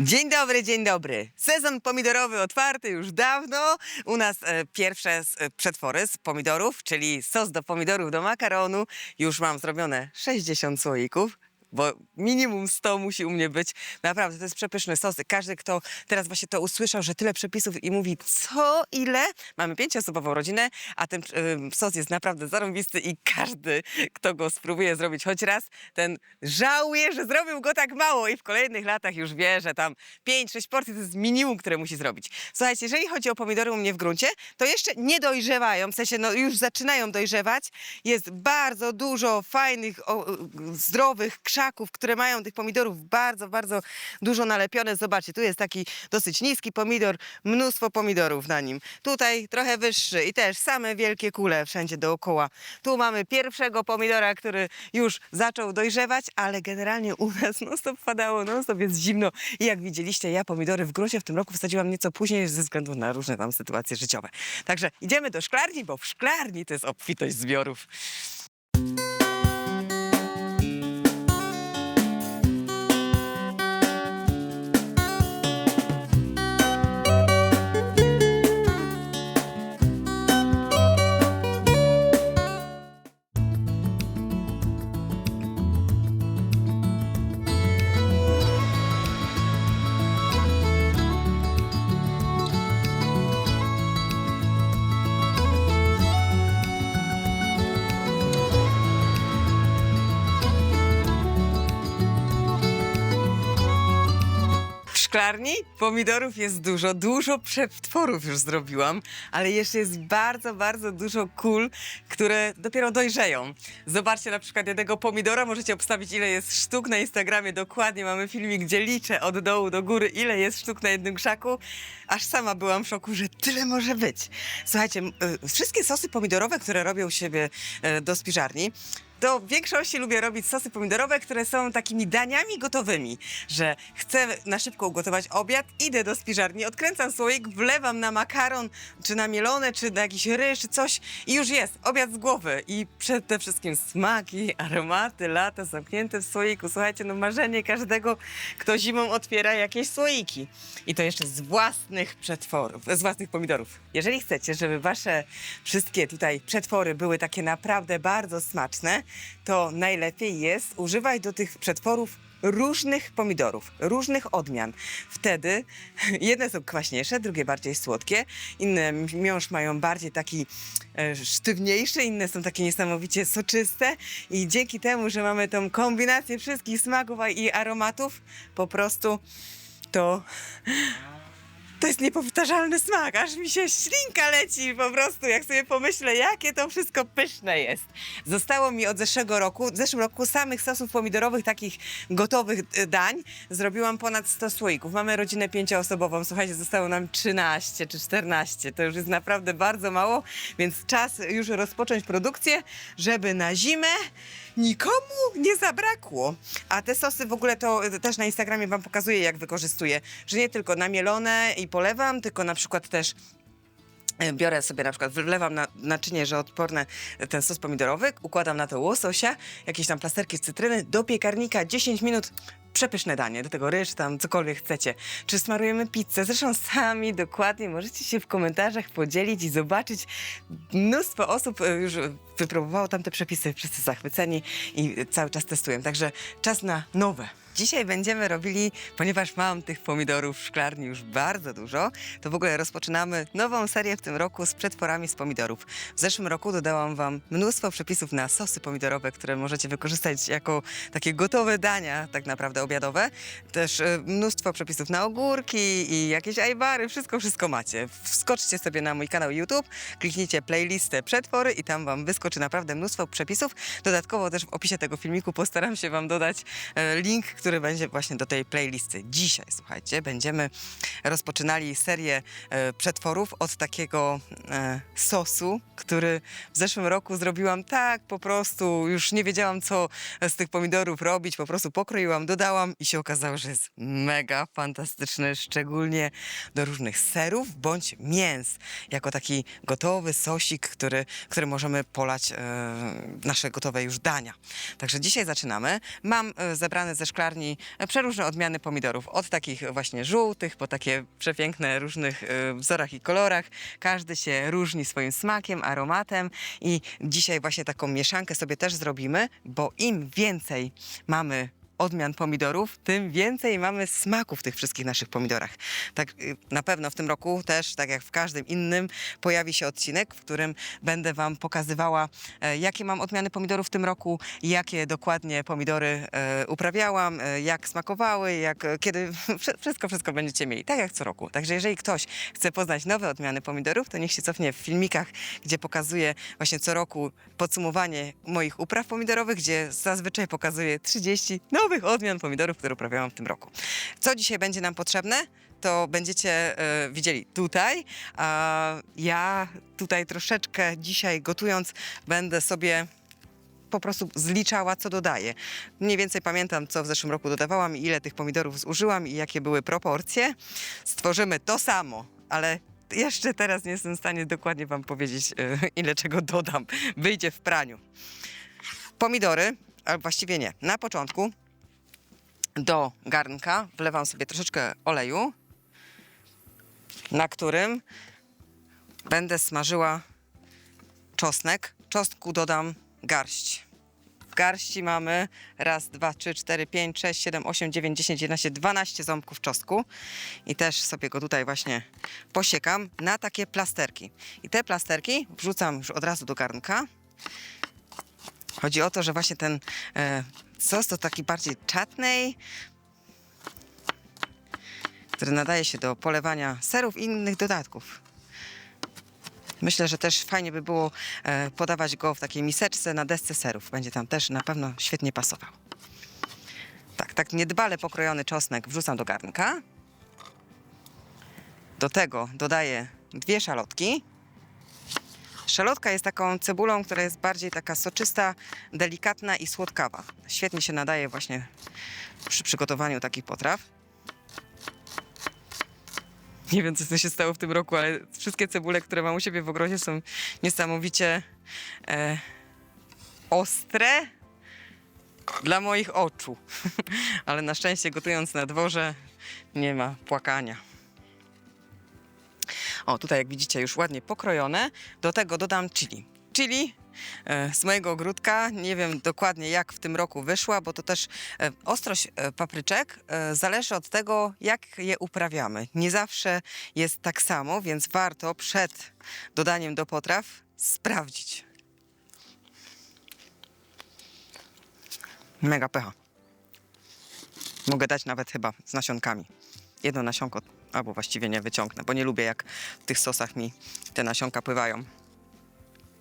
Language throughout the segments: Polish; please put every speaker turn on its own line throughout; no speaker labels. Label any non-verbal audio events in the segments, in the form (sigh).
Dzień dobry, dzień dobry. Sezon pomidorowy otwarty już dawno. U nas e, pierwsze s- e, przetwory z pomidorów, czyli sos do pomidorów do makaronu. Już mam zrobione 60 słoików. Bo minimum 100 musi u mnie być. Naprawdę, to jest przepyszny sos. Każdy, kto teraz właśnie to usłyszał, że tyle przepisów i mówi, co, ile? Mamy pięcioosobową rodzinę, a ten y, sos jest naprawdę zarąbisty i każdy, kto go spróbuje zrobić choć raz, ten żałuje, że zrobił go tak mało i w kolejnych latach już wie, że tam 5-6 porcji to jest minimum, które musi zrobić. Słuchajcie, jeżeli chodzi o pomidory u mnie w gruncie, to jeszcze nie dojrzewają, w sensie no, już zaczynają dojrzewać. Jest bardzo dużo fajnych, o, zdrowych krzaków, które mają tych pomidorów bardzo, bardzo dużo nalepione. Zobaczcie, tu jest taki dosyć niski pomidor, mnóstwo pomidorów na nim. Tutaj trochę wyższy i też same wielkie kule wszędzie dookoła. Tu mamy pierwszego pomidora, który już zaczął dojrzewać, ale generalnie u nas (laughs) non stop padało, non stop jest zimno. I jak widzieliście, ja pomidory w gruncie w tym roku wsadziłam nieco później ze względu na różne tam sytuacje życiowe. Także idziemy do szklarni, bo w szklarni to jest obfitość zbiorów. Szklarni pomidorów jest dużo, dużo przetworów już zrobiłam, ale jeszcze jest bardzo, bardzo dużo kul, które dopiero dojrzeją. Zobaczcie na przykład jednego pomidora, możecie obstawić ile jest sztuk na Instagramie dokładnie. Mamy filmik, gdzie liczę od dołu do góry, ile jest sztuk na jednym krzaku. Aż sama byłam w szoku, że tyle może być. Słuchajcie, y, wszystkie sosy pomidorowe, które robią siebie y, do spiżarni, to w większości lubię robić sosy pomidorowe, które są takimi daniami gotowymi, że chcę na szybko ugotować obiad, idę do spiżarni, odkręcam słoik, wlewam na makaron, czy na mielone, czy na jakiś ryż, czy coś i już jest, obiad z głowy. I przede wszystkim smaki, aromaty, lata zamknięte w słoiku. Słuchajcie, no marzenie każdego, kto zimą otwiera jakieś słoiki. I to jeszcze z własnych przetworów, z własnych pomidorów. Jeżeli chcecie, żeby wasze wszystkie tutaj przetwory były takie naprawdę bardzo smaczne, to najlepiej jest używać do tych przetworów różnych pomidorów, różnych odmian. Wtedy (laughs) jedne są kwaśniejsze, drugie bardziej słodkie, inne miąższ mają bardziej taki e, sztywniejszy, inne są takie niesamowicie soczyste i dzięki temu, że mamy tą kombinację wszystkich smaków i aromatów, po prostu to to jest niepowtarzalny smak, aż mi się ślinka leci po prostu, jak sobie pomyślę, jakie to wszystko pyszne jest. Zostało mi od zeszłego roku, w zeszłym roku samych sosów pomidorowych, takich gotowych e, dań, zrobiłam ponad 100 słoików. Mamy rodzinę pięcioosobową, słuchajcie, zostało nam 13 czy 14, to już jest naprawdę bardzo mało, więc czas już rozpocząć produkcję, żeby na zimę nikomu nie zabrakło. A te sosy w ogóle to y, też na Instagramie wam pokazuję, jak wykorzystuję. Że nie tylko namielone i polewam, tylko na przykład też e, Biorę sobie na przykład, wlewam na naczynie, że odporne e, ten sos pomidorowy, układam na to łososia, jakieś tam plasterki z cytryny, do piekarnika 10 minut. Przepyszne danie, do tego ryż, tam cokolwiek chcecie. Czy smarujemy pizzę? Zresztą sami dokładnie możecie się w komentarzach podzielić i zobaczyć. Mnóstwo osób e, już wypróbowało tam te przepisy, wszyscy zachwyceni i cały czas testują. Także czas na nowe. Dzisiaj będziemy robili, ponieważ mam tych pomidorów w szklarni już bardzo dużo, to w ogóle rozpoczynamy nową serię w tym roku z przetworami z pomidorów. W zeszłym roku dodałam Wam mnóstwo przepisów na sosy pomidorowe, które możecie wykorzystać jako takie gotowe dania, tak naprawdę obiadowe. Też e, mnóstwo przepisów na ogórki i jakieś ajbary, wszystko, wszystko macie. Wskoczcie sobie na mój kanał YouTube, kliknijcie playlistę przetwory i tam Wam wyskoczy naprawdę mnóstwo przepisów. Dodatkowo też w opisie tego filmiku postaram się Wam dodać e, link, który będzie właśnie do tej playlisty. Dzisiaj, słuchajcie, będziemy rozpoczynali serię e, przetworów od takiego e, sosu, który w zeszłym roku zrobiłam tak po prostu, już nie wiedziałam co z tych pomidorów robić, po prostu pokroiłam, dodałam i się okazało, że jest mega fantastyczny, szczególnie do różnych serów bądź mięs, jako taki gotowy sosik, który, który możemy polać e, nasze gotowe już dania. Także dzisiaj zaczynamy. Mam zebrane ze szklarni szklarni e, przeróżne odmiany pomidorów. Od takich właśnie żółtych, po takie przepiękne różnych e, wzorach i kolorach. Każdy się różni swoim smakiem, aromatem i dzisiaj właśnie taką mieszankę sobie też zrobimy, bo im więcej mamy odmian pomidorów, tym więcej mamy smaku w tych wszystkich naszych pomidorach. Tak y, na pewno w tym roku też, tak jak w każdym innym, pojawi się odcinek, w którym będę Wam pokazywała, e, jakie mam odmiany pomidorów w tym roku, jakie dokładnie pomidory e, uprawiałam, e, jak smakowały, jak, kiedy, (laughs) wszystko, wszystko będziecie mieli, tak jak co roku. Także jeżeli ktoś chce poznać nowe odmiany pomidorów, to niech się cofnie w filmikach, gdzie pokazuję właśnie co roku podsumowanie moich upraw pomidorowych, gdzie zazwyczaj pokazuję 30 nowych odmian pomidorów, które uprawiałam w tym roku. Co dzisiaj będzie nam potrzebne? To będziecie e, widzieli tutaj. A ja tutaj troszeczkę dzisiaj gotując będę sobie po prostu zliczała, co dodaję. Mniej więcej pamiętam, co w zeszłym roku dodawałam, ile tych pomidorów zużyłam i jakie były proporcje. Stworzymy to samo, ale jeszcze teraz nie jestem w stanie dokładnie Wam powiedzieć, e, ile czego dodam. Wyjdzie w praniu. Pomidory, ale właściwie nie. Na początku do garnka wlewam sobie troszeczkę oleju, na którym będę smażyła czosnek. Czosnku dodam garść. W garści mamy raz, dwa, trzy, cztery, pięć, sześć, siedem, osiem, dziewięć, dziesięć, jedenaście, dwanaście ząbków czosnku. I też sobie go tutaj właśnie posiekam na takie plasterki. I te plasterki wrzucam już od razu do garnka. Chodzi o to, że właśnie ten e, sos to taki bardziej chutney, który nadaje się do polewania serów i innych dodatków. Myślę, że też fajnie by było e, podawać go w takiej miseczce na desce serów. Będzie tam też na pewno świetnie pasował. Tak, tak niedbale pokrojony czosnek wrzucam do garnka. Do tego dodaję dwie szalotki. Szalotka jest taką cebulą, która jest bardziej taka soczysta, delikatna i słodkawa. Świetnie się nadaje właśnie przy przygotowaniu takich potraw. Nie wiem, co się stało w tym roku, ale wszystkie cebule, które mam u siebie w ogrodzie są niesamowicie e, ostre dla moich oczu. (laughs) ale na szczęście gotując na dworze nie ma płakania. O, tutaj jak widzicie już ładnie pokrojone. Do tego dodam chili. Chili e, z mojego ogródka. Nie wiem dokładnie jak w tym roku wyszła, bo to też e, ostrość e, papryczek zależy od tego, jak je uprawiamy. Nie zawsze jest tak samo, więc warto przed dodaniem do potraw sprawdzić. Mega pycha. Mogę dać nawet chyba z nasionkami. Jedno nasionko, albo właściwie nie wyciągnę, bo nie lubię jak w tych sosach mi te nasionka pływają.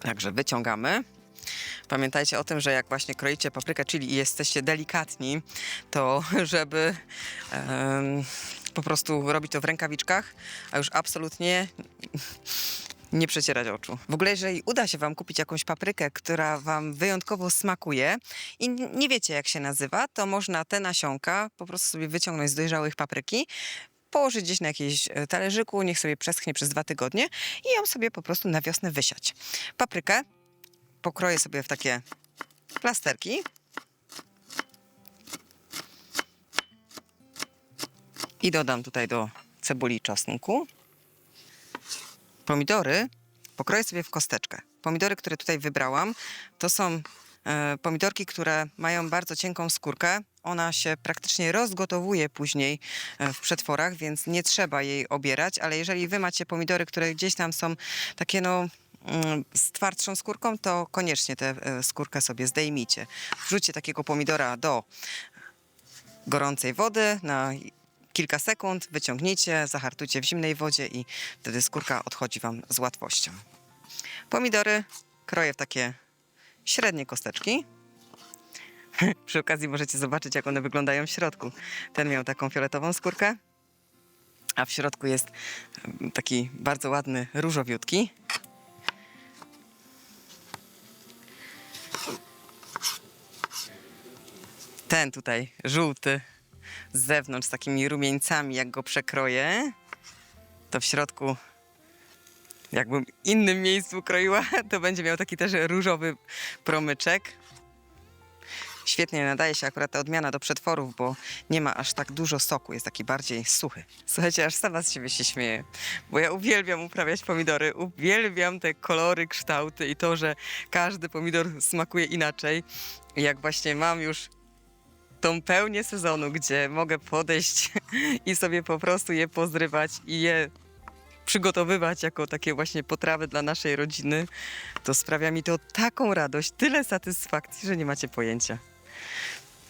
Także wyciągamy. Pamiętajcie o tym, że jak właśnie kroicie paprykę chili i jesteście delikatni, to (laughs) żeby em, po prostu robić to w rękawiczkach, a już absolutnie nie przecierać oczu. W ogóle, jeżeli uda się Wam kupić jakąś paprykę, która Wam wyjątkowo smakuje i nie wiecie, jak się nazywa, to można te nasionka po prostu sobie wyciągnąć z dojrzałych papryki, położyć gdzieś na jakimś e, talerzyku, niech sobie przeschnie przez dwa tygodnie i ją sobie po prostu na wiosnę wysiać. Paprykę pokroję sobie w takie plasterki. I dodam tutaj do cebuli czosnku. Pomidory pokroję sobie w kosteczkę. Pomidory, które tutaj wybrałam, to są pomidorki, które mają bardzo cienką skórkę. Ona się praktycznie rozgotowuje później e, w przetworach, więc nie trzeba jej obierać, ale jeżeli wy macie pomidory, które gdzieś tam są takie no mm, z twardszą skórką, to koniecznie tę e, skórkę sobie zdejmijcie. Wrzućcie takiego pomidora do gorącej wody na kilka sekund, wyciągnijcie, zahartujcie w zimnej wodzie i wtedy skórka odchodzi Wam z łatwością. Pomidory kroję w takie średnie kosteczki. (laughs) Przy okazji możecie zobaczyć, jak one wyglądają w środku. Ten miał taką fioletową skórkę, a w środku jest taki bardzo ładny, różowiutki. Ten tutaj, żółty, z zewnątrz z takimi rumieńcami, jak go przekroję, to w środku, jakbym innym miejscu kroiła, (laughs) to będzie miał taki też różowy promyczek. świetnie nadaje się akurat ta odmiana do przetworów, bo nie ma aż tak dużo soku, jest taki bardziej suchy. Słuchajcie, aż sama z siebie się śmieję, bo ja uwielbiam uprawiać pomidory, uwielbiam te kolory, kształty i to, że każdy pomidor smakuje inaczej. Jak właśnie mam już tą pełnię sezonu, gdzie mogę podejść (laughs) i sobie po prostu je pozrywać i je przygotowywać jako takie właśnie potrawy dla naszej rodziny, to sprawia mi to taką radość, tyle satysfakcji, że nie macie pojęcia.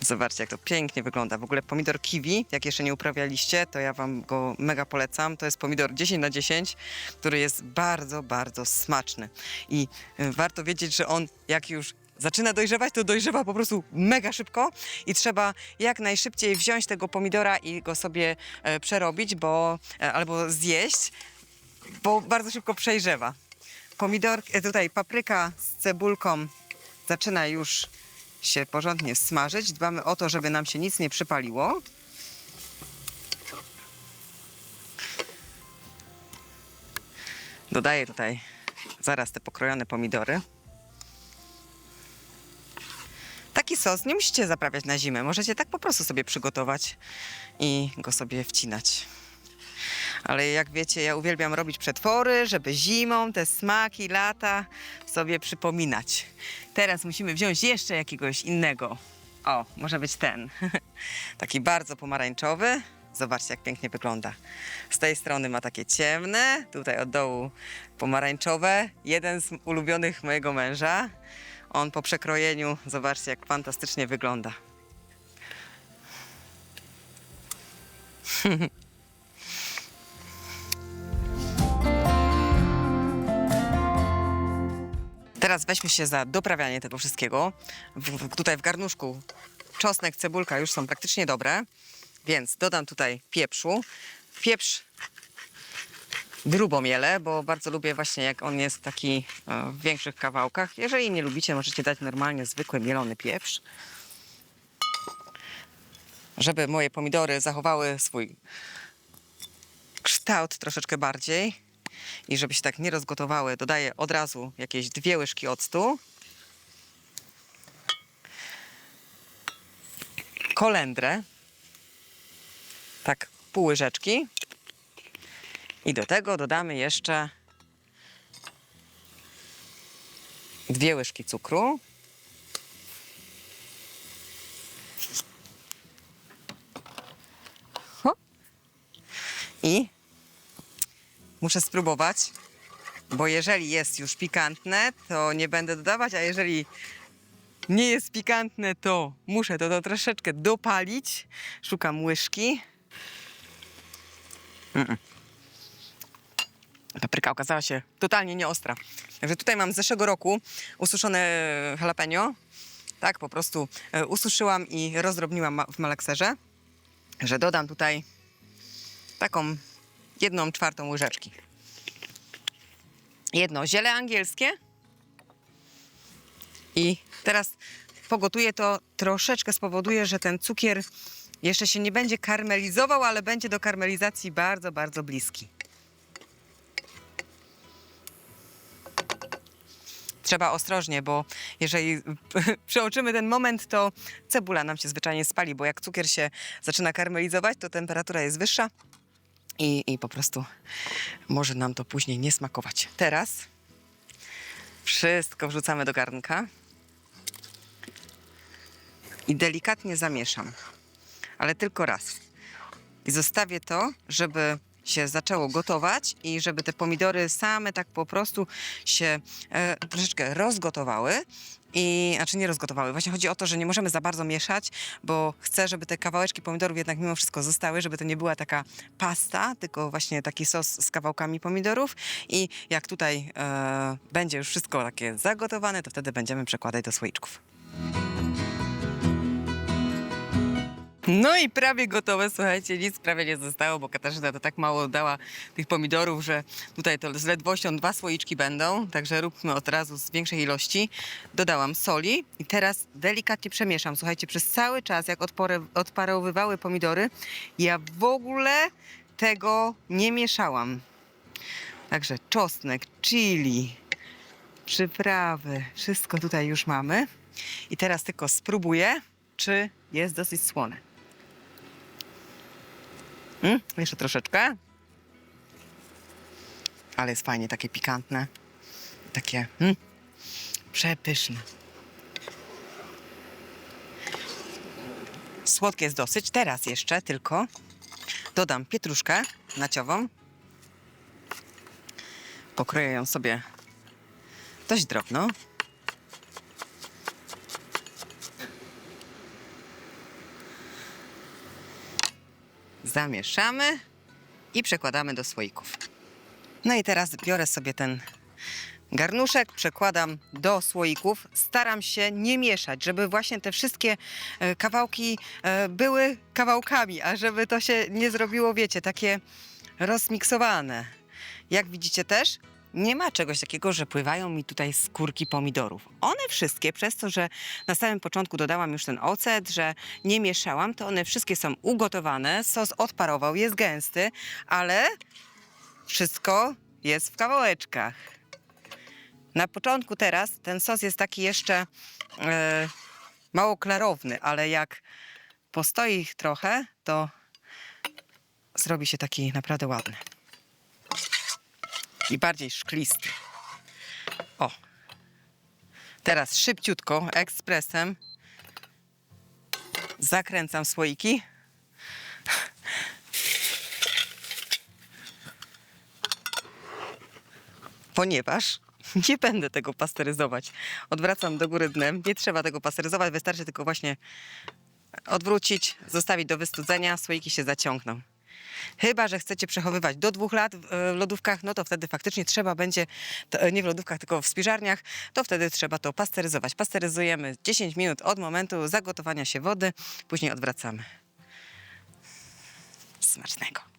Zobaczcie, jak to pięknie wygląda. W ogóle pomidor kiwi, jak jeszcze nie uprawialiście, to ja wam go mega polecam. To jest pomidor 10 na 10, który jest bardzo, bardzo smaczny. I y, warto wiedzieć, że on jak już zaczyna dojrzewać, to dojrzewa po prostu mega szybko i trzeba jak najszybciej wziąć tego pomidora i go sobie e, przerobić, bo e, albo zjeść, bo bardzo szybko przejrzewa. Pomidor, e, tutaj papryka z cebulką zaczyna już się porządnie smażyć. Dbamy o to, żeby nam się nic nie przypaliło. Dodaję tutaj zaraz te pokrojone pomidory. Taki sos nie musicie zaprawiać na zimę. Możecie tak po prostu sobie przygotować i go sobie wcinać. Ale jak wiecie, ja uwielbiam robić przetwory, żeby zimą te smaki lata sobie przypominać. Teraz musimy wziąć jeszcze jakiegoś innego. O, może być ten. (laughs) Taki bardzo pomarańczowy. Zobaczcie, jak pięknie wygląda. Z tej strony ma takie ciemne, tutaj od dołu pomarańczowe. Jeden z ulubionych mojego męża. On po przekrojeniu, zobaczcie, jak fantastycznie wygląda. (laughs) Teraz weźmy się za doprawianie tego wszystkiego. W, w, tutaj w garnuszku czosnek, cebulka już są praktycznie dobre, więc dodam tutaj pieprzu. Pieprz grubo mielę, bo bardzo lubię właśnie jak on jest taki e, w większych kawałkach. Jeżeli nie lubicie, możecie dać normalnie zwykły mielony pieprz. Żeby moje pomidory zachowały swój kształt troszeczkę bardziej i żeby się tak nie rozgotowały, dodaję od razu jakieś dwie łyżki octu. Kolendrę. Tak, pół łyżeczki. I do tego dodamy jeszcze dwie łyżki cukru. I muszę spróbować, bo jeżeli jest już pikantne, to nie będę dodawać, a jeżeli nie jest pikantne, to muszę to, to troszeczkę dopalić. Szukam łyżki. Papryka okazała się totalnie nieostra. Także tutaj mam z zeszłego roku ususzone jalapeno. Tak, po prostu e, ususzyłam i rozdrobniłam w malekserze. Że dodam tutaj taką jedną czwartą łyżeczki. Jedno ziele angielskie. I teraz pogotuję to troszeczkę spowoduje, że ten cukier jeszcze się nie będzie karmelizował, ale będzie do karmelizacji bardzo, bardzo bliski. Trzeba ostrożnie, bo jeżeli (laughs) przeoczymy ten moment, to cebula nam się zwyczajnie spali, bo jak cukier się zaczyna karmelizować, to temperatura jest wyższa i, i po prostu może nam to później nie smakować. Teraz wszystko wrzucamy do garnka i delikatnie zamieszam, ale tylko raz. I zostawię to, żeby się zaczęło gotować i żeby te pomidory same tak po prostu się e, troszeczkę rozgotowały. I, znaczy nie rozgotowały. Właśnie chodzi o to, że nie możemy za bardzo mieszać, bo chcę, żeby te kawałeczki pomidorów jednak mimo wszystko zostały, żeby to nie była taka pasta, tylko właśnie taki sos z kawałkami pomidorów. I jak tutaj e, będzie już wszystko takie zagotowane, to wtedy będziemy przekładać do słoiczków. No i prawie gotowe, słuchajcie, nic prawie nie zostało, bo Katarzyna to tak mało dała tych pomidorów, że tutaj to z ledwością dwa słoiczki będą, także róbmy od razu z większej ilości. Dodałam soli i teraz delikatnie przemieszam. Słuchajcie, przez cały czas, jak odpore, odparowywały pomidory, ja w ogóle tego nie mieszałam. Także czosnek, chili, przyprawy, wszystko tutaj już mamy. I teraz tylko spróbuję, czy jest dosyć słone. Mm, jeszcze troszeczkę. Ale jest fajnie, takie pikantne. Takie mm, przepyszne. Słodkie jest dosyć. Teraz jeszcze tylko dodam pietruszkę naciową. Pokroję ją sobie dość drobno. Zamieszamy i przekładamy do słoików. No i teraz biorę sobie ten garnuszek, przekładam do słoików. Staram się nie mieszać, żeby właśnie te wszystkie e, kawałki e, były kawałkami, a żeby to się nie zrobiło, wiecie, takie rozmiksowane. Jak widzicie też, nie ma czegoś takiego, że pływają mi tutaj skórki pomidorów. One wszystkie, przez to, że na samym początku dodałam już ten ocet, że nie mieszałam, to one wszystkie są ugotowane, sos odparował, jest gęsty, ale wszystko jest w kawałeczkach. Na początku teraz ten sos jest taki jeszcze e, mało klarowny, ale jak postoi trochę, to zrobi się taki naprawdę ładny. I bardziej szklisty. O. Teraz szybciutko, ekspresem zakręcam słoiki. Ponieważ nie będę tego pasteryzować. Odwracam do góry dnem. Nie trzeba tego pasteryzować, wystarczy tylko właśnie odwrócić, zostawić do wystudzenia, słoiki się zaciągną. Chyba, że chcecie przechowywać do dwóch lat w e, lodówkach, no to wtedy faktycznie trzeba będzie, e, nie w lodówkach, tylko w spiżarniach, to wtedy trzeba to pasteryzować. Pasteryzujemy 10 minut od momentu zagotowania się wody, później odwracamy. Smacznego.